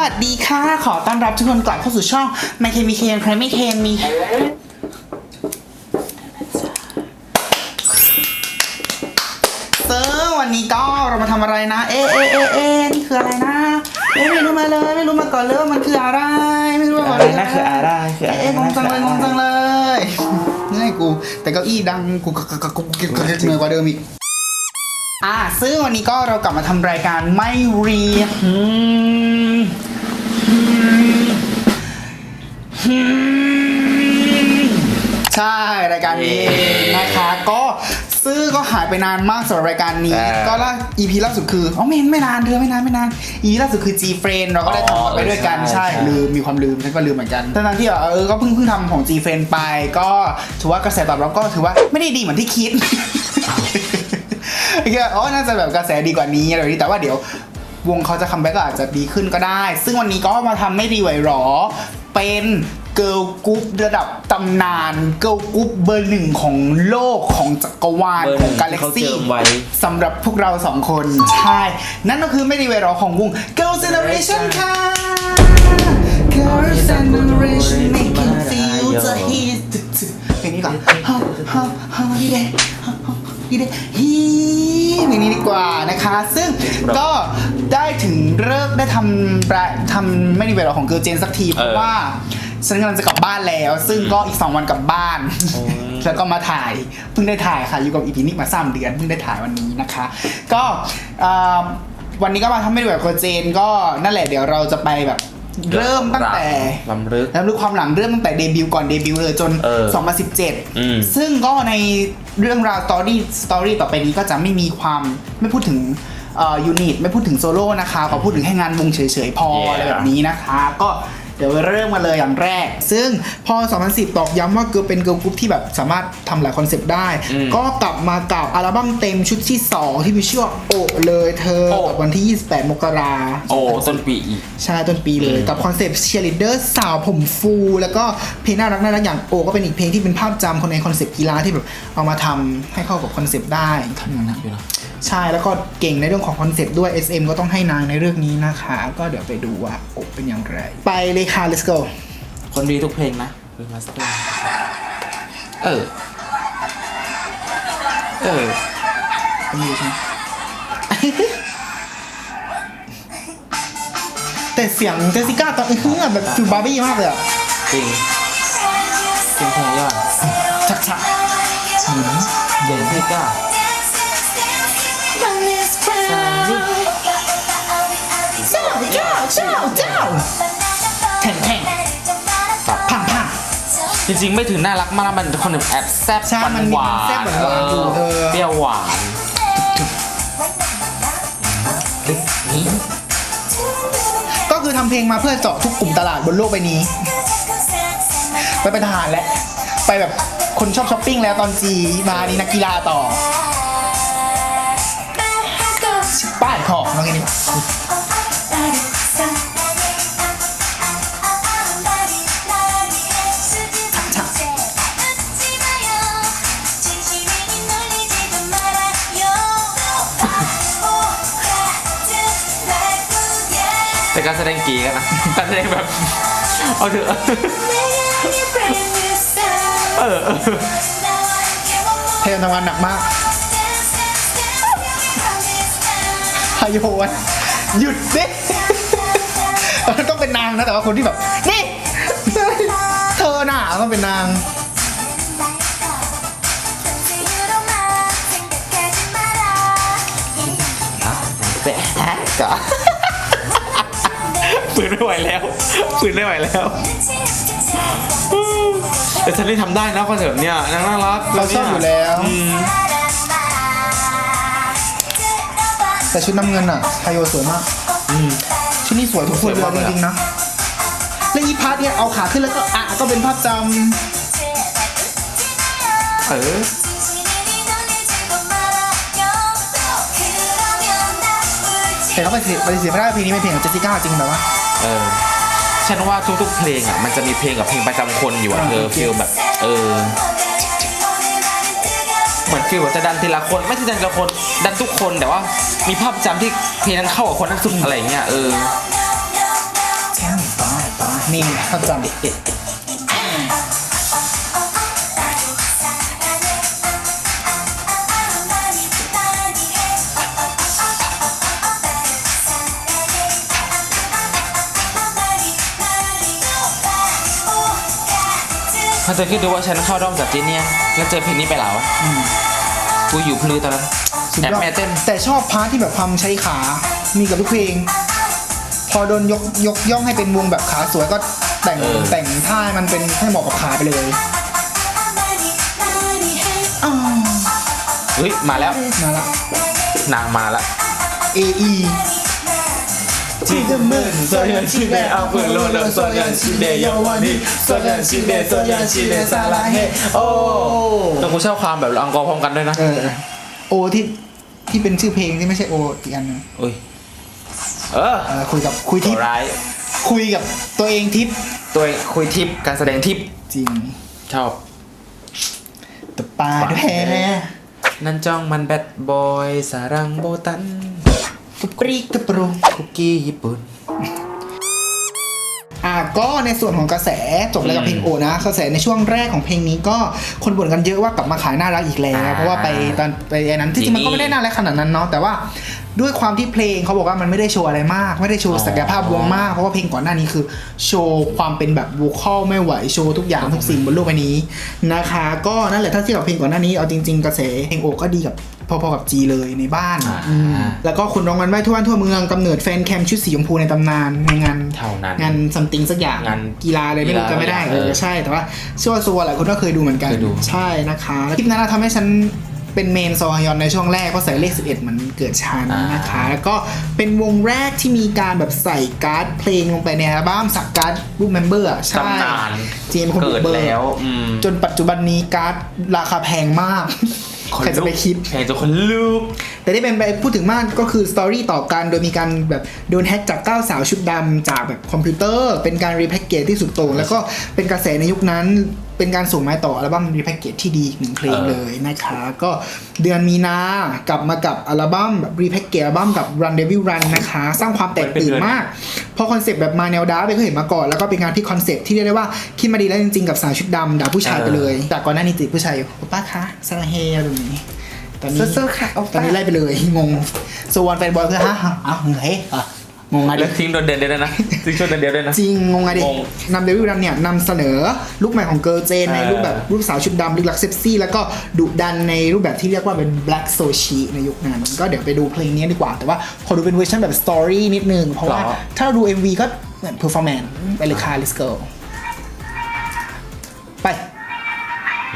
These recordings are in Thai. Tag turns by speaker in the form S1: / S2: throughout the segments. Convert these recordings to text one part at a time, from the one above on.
S1: สามสวัสดีค่ะ ขอต้อนรับทุกคนกลับเข้าสู่ช่องไม่เคนมีเคนใครไม่เคนมีซึ่งวันนี้ก็เรามาทำอะไรนะ เอะเอะเอะเอะนี่คืออะไรนะเอ๊ะไม่รู้มาเลยไม่รู้มาก่อนเลยว่ามันคืออะไร ไม่รู้มาก่อน
S2: อะไร
S1: เลย
S2: นะคืออะไรคืออะไร
S1: เอ๊ะงงจังเลยงงจังเลยนี่กู แต่เก้าอี้ดังกูกกกกูกินกันเหนื่อยกว่าเดิมอีกอ่าซึ่งวันนี้ก็เรากลับมาทำรายการไม่เรียนอืมอืมอืม ใช่รายการนี้เองนะคะก็ซึ่งก็หายไปนานมากสำหรับรายการนี้
S2: อ่า
S1: ก็ล่า EP ล่าสุดคืออ๋อไม่ไม่นานเธอไม่นานไม่นาน EP ล่าสุดคือ G Friend เราก็ได้ทำกันไปด้วยกัน
S2: อ๋อ
S1: ใช่
S2: ใช่
S1: ลืมมีความลืมฉันก็ลืมเหมือนกันทั้งๆที่แบบเออก็เพิ่งเพิ่งทำของ G Friend ไป ก็ถือว่ากระแสตอบรับก็ถือว่าไม่ได้ดีเหมือนที่คิดก็อ๋อน่าจะแบบกระแสดีกว่านี้อะไรแบบนี้แต่ว่าเดี๋ยววงเขาจะคัมแบ็กก็อาจจะดีขึ้นก็ได้ ซึ่งวันนี้ก็มาทำไม่ดีไหวหรอ เป็นเกิร์ลกรุ๊ประดับตำนาน เกิร์ลกรุ๊ปเบอร์หนึ่งของโลกของจักรวาล
S2: เบอร์
S1: ข
S2: ห
S1: อ
S2: นึ่
S1: ง
S2: ง
S1: กาแล็
S2: ที่
S1: ก
S2: เขา
S1: ซี่
S2: เจิมไว้
S1: สำหรับพวกเราสองคน ใช่ นั่นก็คือไม่ดีไหวหรอของวง Girl Generation ค่ะ Girl Generation make it feel the heat เพลงนี้ก่อน How how how ดีเดดีเดฮีเพลงนี้ดีกว่านะคะ ซึ่งก็ได้ถึง เลิกได้ทำรายทำไม่ดีไหวหรอของ Girl Gen สักที เพราะว่าฉันกำลังจะกลับบ้านแล้ว ซึ่งก็อีก 2 วันกลับบ้าน
S2: โอ้ย
S1: แล้วก็มาถ่ายเพิ่งได้ถ่ายค่ะ อยู่กับอีพีนิกมาสามเดือนเพิ่งได้ถ่ายวันนี้นะคะ ก็เอ่อวันนี้ก็มาทำไม่ได้แบบโคเจนก็นั่นแหละเดี๋ยวเราจะไปแบบเริ่มตั้งแต่
S2: ลำลึก
S1: แล้วรู้ความหลังเริ่มตั้งแต่เดบิวต์ก่อนเดบิวต์เลยจน
S2: เออ
S1: 2017
S2: อืม
S1: ซึ่งก็ในเรื่องราวสตอรี่สตอรี่ต่อไปนี้ก็จะไม่มีความไม่พูดถึง ยูนิตไม่พูดถึงโซโล่นะคะขอพูดถึงแค่งานวงเฉยๆพอ
S2: Yeah
S1: อะไรแบบนี้นะคะ ก็เดี๋ยวเริ่มมาเลยอย่างแรก ซึ่งพอ 2010 ตอกย้ำว่าเกิร์ลเป็นเกิร์ลกรุ๊ปที่แบบสามารถทำหลายคอนเซปต์ได้
S2: อืม
S1: ก็กลับมากับอัลบั้มเต็มชุดที่ 2 ที่มีชื่อว่าโอะเลยเธอ
S2: โอะ
S1: กับวันที่ 28 มกรา
S2: โอ้ต้นปีอีก
S1: ใช่ต้นปีเลย
S2: อืม
S1: กับคอนเซปต์เชียร์ลีดเดอร์สาวผมฟู แล้วก็เพลงน่ารักน่ารักอย่างโอก็เป็นอีกเพลงที่เป็นภาพจำคนในคอนเซปต์กีฬาที่แบบเอามาทำให้เข้ากับคอนเซปต์ได้
S2: ทำหนักอยู่นะ
S1: ใช่แล้วก็เก่งในเรื่องของคอนเซปต์ด้วย SM ก็ต้องให้นางในเรื่องนี้นะคะ ก็เดี๋ยวไปดูว่าโอเป็นอย่างไร ไปเลยค่ะ let's go
S2: คนดีทุกเพลงนะเป็นมาสเตอร์เออ เออ
S1: เป็นอยู่ใช่ไหมแต่เสียงเจสสิก้าตอนอื้อหือแบบฟิลบาร์บี้มากเลยอะ
S2: จริงจริงเพลงยอด
S1: ชักชัก
S2: เดนซิก้า
S1: เจ้าเจ้าแข่งแข่งพังพัง
S2: จริงๆ ไม่ถึงน่ารักมากนะมันคนแบบแอบแซ่บ
S1: ใช่มันมี
S2: หวา
S1: ความแซ่บ
S2: น
S1: หวานๆอยู่เออ
S2: เปรี้ยวหวาน
S1: ก็คือทำเพลงมาเพื่อเจาะทุกกลุ่มตลาดบนโลกใบนี้ ไปเป็นทหารแล้วไปแบบคนชอบช้อปปิ้งแล้วตอนจีมานี่นักกีฬาต่อป้ายของน้องนี่ชั กา
S2: รแสดงกีกันนะการแสดงแบบเอาเถอะเออเออ
S1: เทนทำงานหนักมากพายโยนหยุดดิมันต้องเป็นนางนะแต่ว่าคนที่แบบนี่เธอน่ะต้องเป็นนาง
S2: แปะกะฝืน ไม่ไหวแล้วฝืนไม่ไหวแล้วแต่ฉันนี่ทำได้นะคอนเสิร์ตเนี่ยนางน่ารัก
S1: เราชอบอยู่แล้ว
S2: อืม
S1: แต่ชุดน้ำเงินอะไฮโยสวยมาก
S2: อืม
S1: ชุดนี้สวยทุกคน
S2: สวย
S1: เล
S2: มากเลย
S1: ย
S2: อะ
S1: จริงๆนะและอีพาร์ทเนี่ยเอาขาขึ้นแล้วก็อะก็เป็นภาพจ
S2: เออำ
S1: แต่ก็ปฏิเสธปฏิเสธไม่ได้ว่าเพลงนี้เป็นเพลงของเจสสิก้าจริงแบบว่า
S2: เออฉันว่าทุกๆเพลงอะมันจะมีเพลงกับเพลงประจำคนอยู่อะเธอฟิลแบบ เออ เหมือนฟิลว่าจะดันทีละคนไม่ใช่ดันทีละคนดันทุกคนแต่ว่า มีภาพจำที่เพลงนั้นเข้ากับคนนั้นสุดอะไรเงี้ยเออ
S1: นี่ไงเขาจำ
S2: ถ้าจะคิดดูว่าฉันเข้าด้อมจากจีเนียแล้วเจอเพลงนี้ไปแล้วกูอยู่พลือตอนนั้น
S1: สุด
S2: แอบ
S1: ยอด
S2: แม่เต้น
S1: แต่ชอบพาร์ทที่แบบความใช้ขา มีกับทุกเพลง พอโดนยกยกย่องให้เป็นวงแบบขาสวยก็แต่ง
S2: เออ
S1: แต่งท่าให้มันเป็นให้เหมาะกับขาไปเลยอ้าว
S2: เฮ้ยมาแล้ว
S1: มาละ
S2: นางมาแล้ว
S1: AE
S2: ที่จะมึนโซยันชิเดเอาเปิดโลดโซยันชิเดยอวันนี้โซยันชิเดโซยันชิเดซาลาเฮโอ้แต่กูชอบความแบบอังกอร์พร้อมกันด้วยนะ
S1: เออโอที่ที่เป็นชื่อเพลงที่ไม่ใช่โออีกอันหนึง
S2: อุ้ยเออ
S1: เออคุยกับคุยทิป
S2: ร้าย
S1: คุยกับตัวเองทิป
S2: ตัวคุยทิปการแสดงทิป
S1: จริง
S2: ชอบ
S1: แตะปลาด้วยแฮะ
S2: นั่นจ้องมันแบดบอยสารังโบตัน
S1: ตปริกตะปรุง
S2: คุกกี้ญี่ปุ่น
S1: อ่าก็ในส่วนของกระแสจบแล้วกับเพลงโอนะกระแสในช่วงแรกของเพลงนี้ก็คนบ่นกันเยอะว่ากลับมาขายน่ารักอีกแล้ว เพราะว่าไปตอนไปไอ้นั้นที่จริงมันก็ไม่ได้น่ารักขนาดนั้นเนาะแต่ว่า ด้วยความที่เพลงเขาบอกว่ามันไม่ได้โชว์อะไรมาก ไม่ได้โชว์ศักยภาพวงมาก เพราะว่าเพลงก่อนหน้านี้คือ โชว์ความเป็นแบบว o คอลไม่ไหวโชว์ทุกอย่างทุกสิ่งบนโลกใบนี้นะคะ ก็นั่นแหละถ้าเทียบกับเพลงก่อนหน้านี้เอาจริงๆกระแสเพลงโอก็ดีกับพอๆกับจีเลยในบ้าน
S2: อ่า
S1: อืมแล้วก็คนร้องกันไว้ทั่วบ้านทั่วเมืองกำเนิดแฟนแคมชุดสีชมพูในตำนานในงาน
S2: เท่านั้น
S1: งานซัมติงสักอย่าง
S2: งาน
S1: กีฬาเลยไม่รู้
S2: กีฬา
S1: จะไม่ได้
S2: เอ
S1: เอ
S2: อ
S1: อใช่แต่ว่าเชื่อว่าซัวหลายคนก็เคยดูเหมือนกัน
S2: เคยดู
S1: ใช่นะคะแล้วคลิปนั้นนะทำให้ฉัน เป็นเมนซอฮยอนในช่วงแรกเพราะใส่เลข 11 มันเกิดชันนะคะ แล้วก็เป็นวงแรกที่มีการแบบใส่การ์ดเพลงลงไปในอัลบั้มสักการ์ดรูปเมมเบอร์อะใช่
S2: ตำนาน
S1: จีนเป็นคนบุ
S2: เกิ
S1: ก
S2: ด
S1: เบิก
S2: แล้วอืม
S1: จนปัจจุบันนี้การ์ดราคาแพงมากใครจะไปคิด
S2: แพงจนคนลุก
S1: แต่ที่เป็นไปพูดถึงมากก็คือสตอรี่ต่อกันโดยมีการแบบโดนแฮ็กจากเก้าสาวชุดดำจากแบบคอมพิวเตอร์ เป็นการรีแพคเกจที่สุดโต่งแล้วก็เป็นกระแสในยุคนั้นเป็นการส่งไม้ต่ออัลบั้มรีแพคเกจที่ดีอีกหนึ่งเพลง
S2: เล
S1: ยนะคะ ก็เดือนมีนากลับมากับอัลบั้มแบบรีแพคเกจอัลบั้มกับ Run Devil Run นะคะ สร้างความแตกตื่นมากพราะคอนเซปต์แบบมาแนวดาร์กไม่เคยเห็นมาก่อน แล้วก็เป็นงานที่คอนเซปต์ที่เรียกได้ว่า คิดมาดีแล้วจริงๆ กับสาวชุดดำด่าผู้ชายไปเลยจากก่อนหน้านี้ติดผู้ชายอยู่ป้าคะสลาเฮอะไรแบบนี้ ตอนนี้
S2: สู้ๆค่ะโอป้า
S1: ตอนนี้ไล่ไปเลยงงโซวันแฟนบอยคือฮะฮะอ้าวเฮ้ยอะงงไงดิ
S2: แล้วทิ้งโดนเด่นเดียวด้วยนะทิ้งช่วงเด่นเดียวด้วยนะ
S1: จริง งงไงดิ
S2: งง
S1: นำเดวิลดันเนี่ยนำเสนอลุคใหม่ของเกิร์ลเจนใน
S2: เออ
S1: รูปแบบรูปสาวชุดดำลึกลักเซ็กซี่ แล้วก็ดุดันในรูปแบบที่เรียกว่าเป็น black s o c i ในยุคนั้น ก็เดี๋ยวไปดูเพลงนี้ดีกว่า แต่ว่าขอดูเป็นเวอร์ชันแบบสตอรี่นิดนึง เพราะว่าถ้าเราดู MV ก็เหมือน performance ไปเลยค่ะ let's go ไป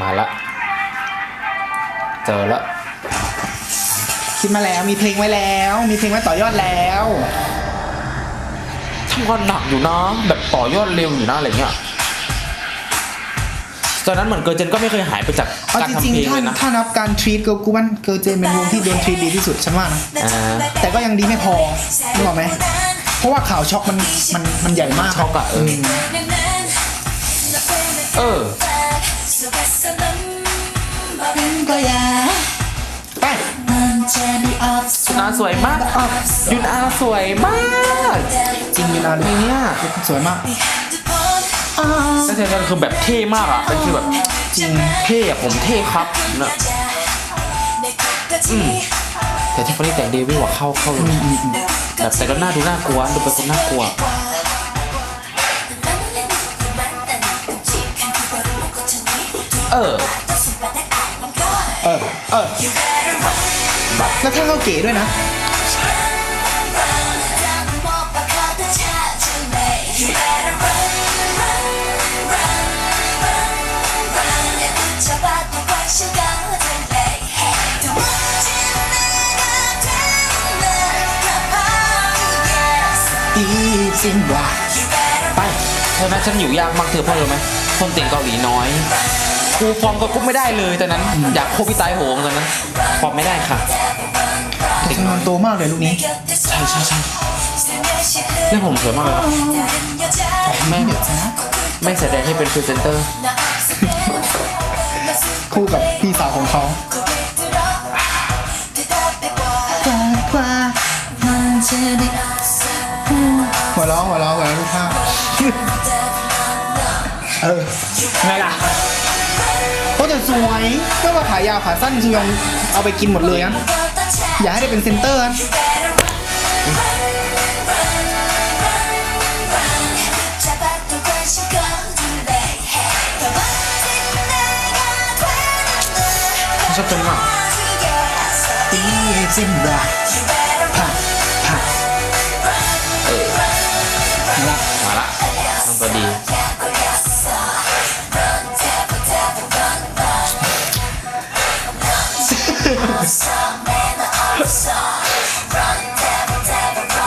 S2: มาละ เจอละ
S1: คิดมาแล้วมีเพลงไว้แล้ว มีเพลงไว้ต่อยอดแล้ว
S2: ทำงานหนักอยู่นะ แบบต่อยอดเร็วอยู่นะอะไรเงี้ยตอนนั้นเหมือนเกิร์ลเจนก็ไม่เคยหายไปจาก
S1: เอา
S2: การ
S1: จ
S2: ทำ
S1: ริง
S2: เพลง
S1: ๆถ้า
S2: เลยนะ
S1: ถ้านับการทรีตเกิร์ลกูมันเกิร์ลเจนเป็นวงที่โดนทรีตดีที่สุดฉันว่านะ
S2: อ่า
S1: แต่ก็ยังดีไม่พอนึกออกไหม เพราะว่าข่าวช็อกมันมันมันใหญ่มาก
S2: ช็อกอะเออเออ
S1: ก็อย่าไป
S2: ยุน อาสวยมากยุนอาสวยมาก
S1: จริงเวลา
S2: เพลงเนี้ย
S1: สวยมาก
S2: แล้วเธอคือแบบเท่มากอะเป็นคือแบบจริงเท่อะผมเท่ครับนะแต่ที่ฟอนี่แต่งเดวิลอะเข้าเข้าเลยแบบแต่ก็น่าดูน่ากลัวดูเป็นคนน่ากลัวเออ
S1: เออเออ แล้วท่านก็เก๋ด้วยนะ อีจริงว่ะไป
S2: ใช่ไหมฉันอยู่ยากมากเธอเพราะอะไรไหมคนเต่งเกาหลีน้อย กูฟอร์มก็กุ๊บไม่ได้เลยตอนนั้น อยากโคพี่ตายโหงตอนนั้นฟอร์มไม่ได้ค่ะ
S1: จำนวนโตมากเลยลูกนี้
S2: ใช่ใช่ใช่แล้วผมสวยมากเลยนะแม่
S1: เดี๋ยวนะ
S2: ไม่แสดงให้เป็นพรีเซนเตอร์
S1: คู่กับพี่สาวของเขาหัววเราะหัวเราะหัวเราะทุกภาพเออ
S2: ไงล่ะ
S1: โอ้แต่สวยก็ว่าขายาวขาสั้นจริงยองเอาไปกินหมดเลยอะอย่าให้ได้เป็นเซนเตอร์อะ
S2: ชอบจังหวะ
S1: ตีเส้นบราผ่าผ่า
S2: เออ
S1: ละ
S2: มาละทำตัวดี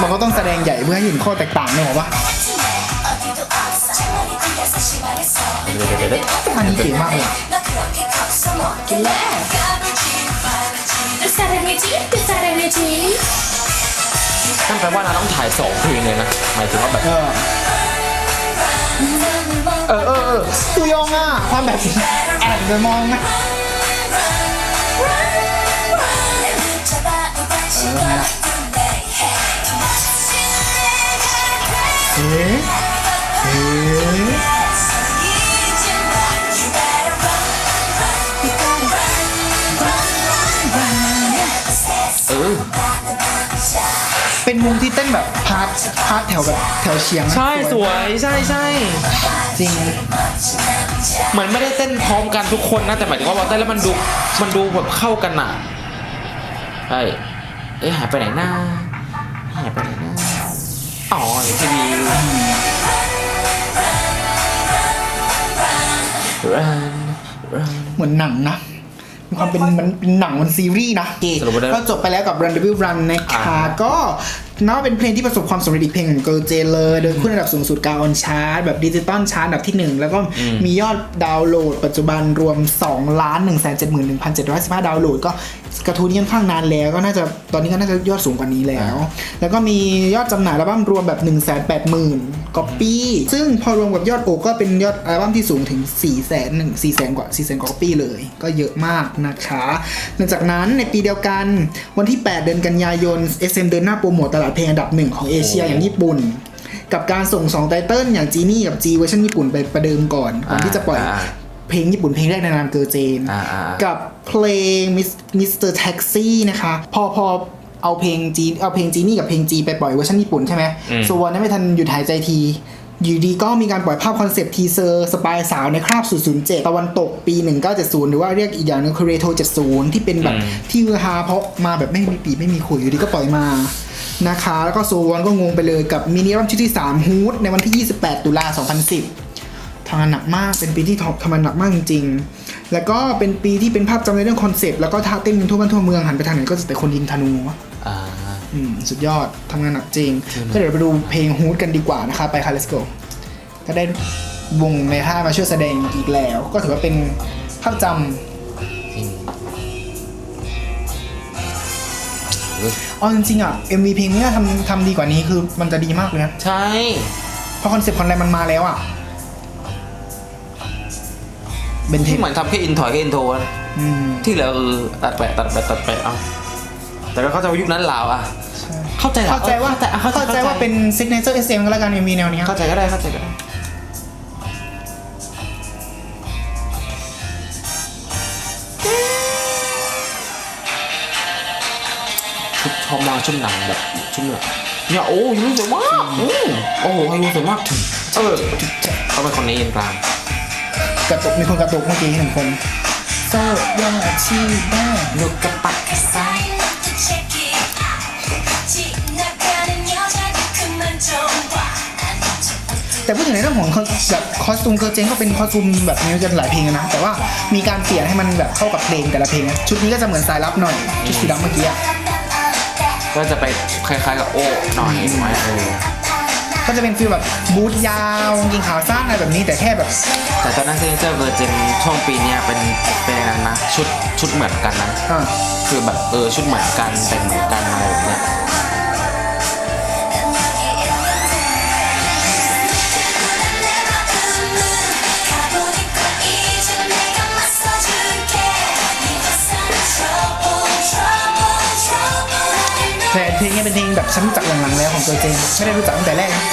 S1: มันก็ต้องแสดงใหญ่เพื่อให้เห็นข้อแตกต่างเนี่ยหรอวะอันนี้เก๋มากเลย
S3: กิ
S2: นั่นแปลว่าเราต้องถ่ายสองเพลงเลยนะ หมายถึงว่าแบบ
S1: เออ เออเออตุยองอะ ความแบบแอบไปมองไหมะเอ๊ะ
S2: เออ
S1: เป็นมุมที่เต้นแบบพาร์ทพาร์ทแถวแบบแถวเฉียงนะ
S2: ใช่สวยใช่ใช่
S1: จริง
S2: เหมือนไม่ได้เต้นพร้อมกันทุกคนนะแต่หมายถึงว่าพอเต้นแล้วมันดูมันดูแบบเข้ากันอะใช่เอ๊ะหายไปไหนหน้าหายไป ไหนหน้าอ๋ออยู่ที่วิว run run
S1: เหมือนหนังนะ มีความเป็นมันเป็นหนังมันซีรีส์นะ
S2: สรุปว่าได้
S1: ก็จบไปแล้วกับ Run W Run นะคะ
S2: อ่า
S1: ก็นับว่าเป็นเพลงที่ประสบความสำเร็จอีกเพลงของ Girl J เลยโดยขึ้นอันดับสูงสุดกาออนชาร์ตแบบดิจิตอลชาร์ตอันดับที่ 1 แล้วก็มียอดดาวน์โหลดปัจจุบันรวม2ล้าน1 7 1 1 7 1 5 ดาวน์โหลดก็กระทู้นี้ค่อนข้างนานแล้วก็น่าจะตอนนี้ก็น่าจะยอดสูงกว่านี้แล้ว แล้วก็มียอดจำหน่ายอัลบั้มรวมแบบ 1 8 0 0 0 0ก๊อปปี้ซึ่งพอรวมกับยอดโอก็เป็นยอดอัลบั้มที่สูงถึง 4 0 0 0 0 0 4 0 0 0 0กว่า4 0 0 0 0ก๊อปปี้เลย ก็เยอะมากนะคะหลังจากนั้นในปีเดียวกันวันที่ 8 เดือนกันยายน SM เดินหน้าโปรโมทตลาดเพลงอันดับหนึ่งของเอเชียอย่างญี่ปุ่นกับการส่ง2ไตเติลอย่างจีนี่กับ G เวอร์ชันญี่ปุ่นไปประเดิมก่อนก่อนที่จะปล่อย
S2: อ่า
S1: เพลงญี่ปุ่นเพลงแรกในนามเกอร์เจน
S2: อ่าอ่า
S1: กับเพลง Mr. Taxi นะคะ พอพอเอาเพลงจีเอาเพลงจีนี่กับเพลงจีไปปล่อยเวอร์ชันญี่ปุ่นใช่ไหม
S2: อืม
S1: ส่วนนั้นไม่ทันหยุดหายใจทีอยู่ดีก็มีการปล่อยภาพคอนเซปต์ทีเซอร์สปายสาวในคราบ 007 ตะวันตกปี 1970 หรือว่าเรียกอีกอย่างหนึงคือเรโท70 ที่เป็นแบบที่ฮือฮาเพราะมาแบบไม่มีปีไม่มีขุยอยู่ดีก็ปล่อยมานะคะ แล้วก็โซวันก็งงไปเลยกับมินิรัมชุดที่3ฮูดในวันที่ 28 ตุลา 2010 ทำงานหนักมาก เป็นปีที่ทำงานหนักมากจริงๆ แล้วก็เป็นปีที่เป็นภาพจำในเรื่องคอนเซปต์แล้วก็ท่าเต้นทั่วบ้านทั่วเมืองหันไปทางไหนก็จะแต่คนยิงธนูวะ
S2: อ่า
S1: อืมสุดยอดทำงานหนักจริงก็เดี๋ยวไปดูเพลงฮูดกันดีกว่านะคะไปค่ะ let's go ก็ได้วงในท่ามาช่วยแสดงอีกแล้ว ก็ถือว่าเป็นภาพจ
S2: จริงำ
S1: อ๋อจริงๆอะ MV เพลงนี้น่าทำทำดีกว่านี้คือมันจะดีมากเลยนะ
S2: ใช่
S1: เพราะคอนเซปต์คอนอะไรมันมาแล้วอะ เบนเท
S2: ที่
S1: น
S2: เหมือนทำแค่อินถอยแค่อินโทรอะ
S1: อืม
S2: ที่เหลือคือตัดแปะตัดแปะตัดแปะเอาแต่ก็เข้าใจว่ายุคนั้นลาวอะเข้าใจหรอ
S1: เข้าใจว่า
S2: ออ
S1: เข้าใจว่าเป็น signature SM ก็แล้วกัน MV แนวเนี้ย
S2: เข้าใจก็ได้เข้าใจก็ได้ชุดชอบมากชุดหนังแบบชุดแบบเนี่ยโอ้ยรู้สวยมากอืมโอ้โหให้รู้สวยมากเออเขาเป็นคนนี้เองกลาง
S1: กระตุกมีคนกระตุกเมื่อกี้หนึ่งคนโซ่ยอดชีได้
S2: นุกกระปัก
S1: แต่พูดถึงในเรื่องของคอนแบบคอสตูมเกอร์เจนก็เป็นคอสตูมแบบนี้กันหลายเพลงนะ แต่ว่ามีการเปลี่ยนให้มันแบบเข้ากับเพลงแต่ละเพลงนะชุดนี้ก็จะเหมือนสายลับหน่อยชุดสีดำเมื่อกี้อะ
S2: ก็จะไปคล้ายๆกับโอ้หน่อยไหมเออ
S1: ก็จะเป็นฟีลแบบบูทยาวกางเกงขาวสั้นอะไรแบบนี้แต่แค่แบบ
S2: แต่ตอนนั้นเซนเจอร์เวอร์เจนช่วงปีเนี้ยเป็นเป็นอย่างนั้นนะชุดชุดเหมือนกันนะ
S1: อ่า
S2: คือแบบเออชุดเหมือนกันแต่งเหมือนกันอะไรแบบเนี้ย
S1: ฉันรู้จักหลังๆแล้วของตัวเจนไม่ได้รู้จักตั้งแต่แรกนะ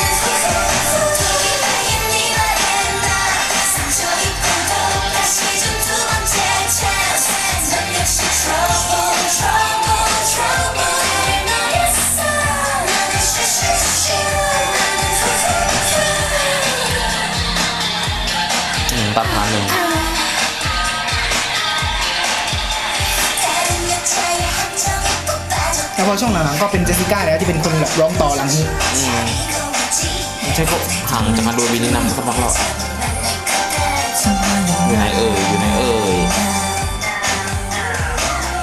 S2: อืมตัดผ่านเลย
S1: แล้วพอช่วงหลังๆก็เป็นเจสสิก้าแล้วที่เป็นคนแบบร้องต่อหลังนี้
S2: ไม่ใช่ก็ห่างจากการดูวินินัมสักพักแล้วอยู่ไหนเอ่ยอยู่ไหนเอ่ย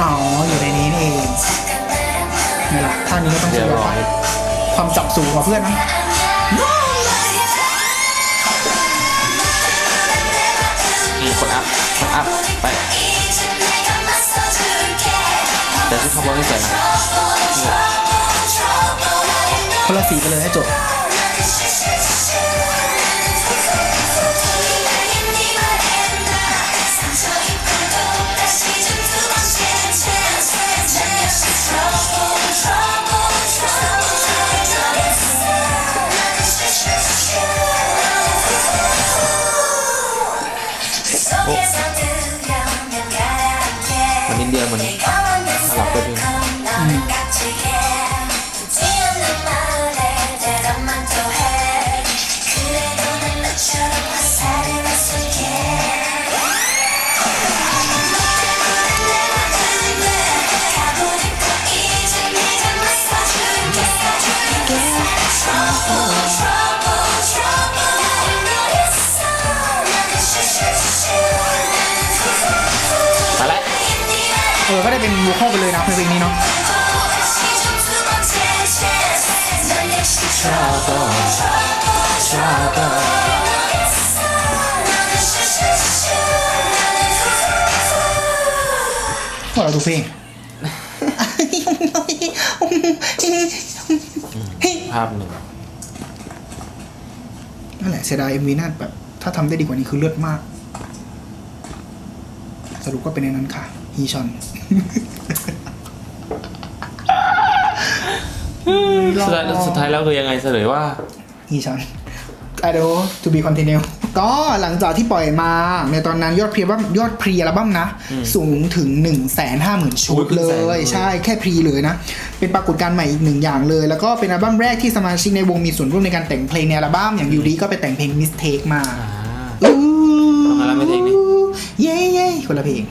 S1: อ๋ออยู่ในนี้นี่เองนี่แหละท่านี้ก็ต้อง
S2: เรี
S1: ใช้
S2: ยบร้อย
S1: ความจับสูงกว่าเพื่อนนะ
S2: อืมกดอัพกดอัพไป แต่ที่เขาบอกให้ใส่นะ
S1: คนละสีไปเลยให้จบ เออก็ได้เป็นวูคอลไปเลยนะเพลงนี้เนาะ
S2: ชาต่อชาต่อ
S1: พวกเราดูเพลง
S2: ภาพหนึ่ง
S1: นั่นแหละเสียดายเอ็มวีน่าแบบ ถ้าทำได้ดีกว่านี้คือเลือดมาก สรุปก็เป็นในนั้นค่ะ ฮีชอน
S2: สุดท้ายสุดท้ายแล้วคือยังไงเฉลยว่า
S1: อีชัน I don't know to be continue ก็หลังจากที่ปล่อยมา ในตอนนั้นยอดพรีอัลบั้มยอดพรีอัลบั้มนะ สูงถึง 1 5 0 0 0 0 ชุด
S2: โอ้ยครึ่
S1: เล
S2: งแสนเลย
S1: ยใช่แค่พรีเลยนะ เป็นปรากฏการณ์ใหม่อีกหนึ่งอย่างเลย แล้วก็เป็นอัลบั้มแรกที่สมาชิกในวงมีส่วนร่วมในการแต่งเพลงในอัลบั้มอย่างยูริก็ไปแต่งเพลง Mistake มา
S2: อ่า
S1: อู้
S2: ทำอะไรไม่เพลงนี้
S1: เย้เย้คนละเพลง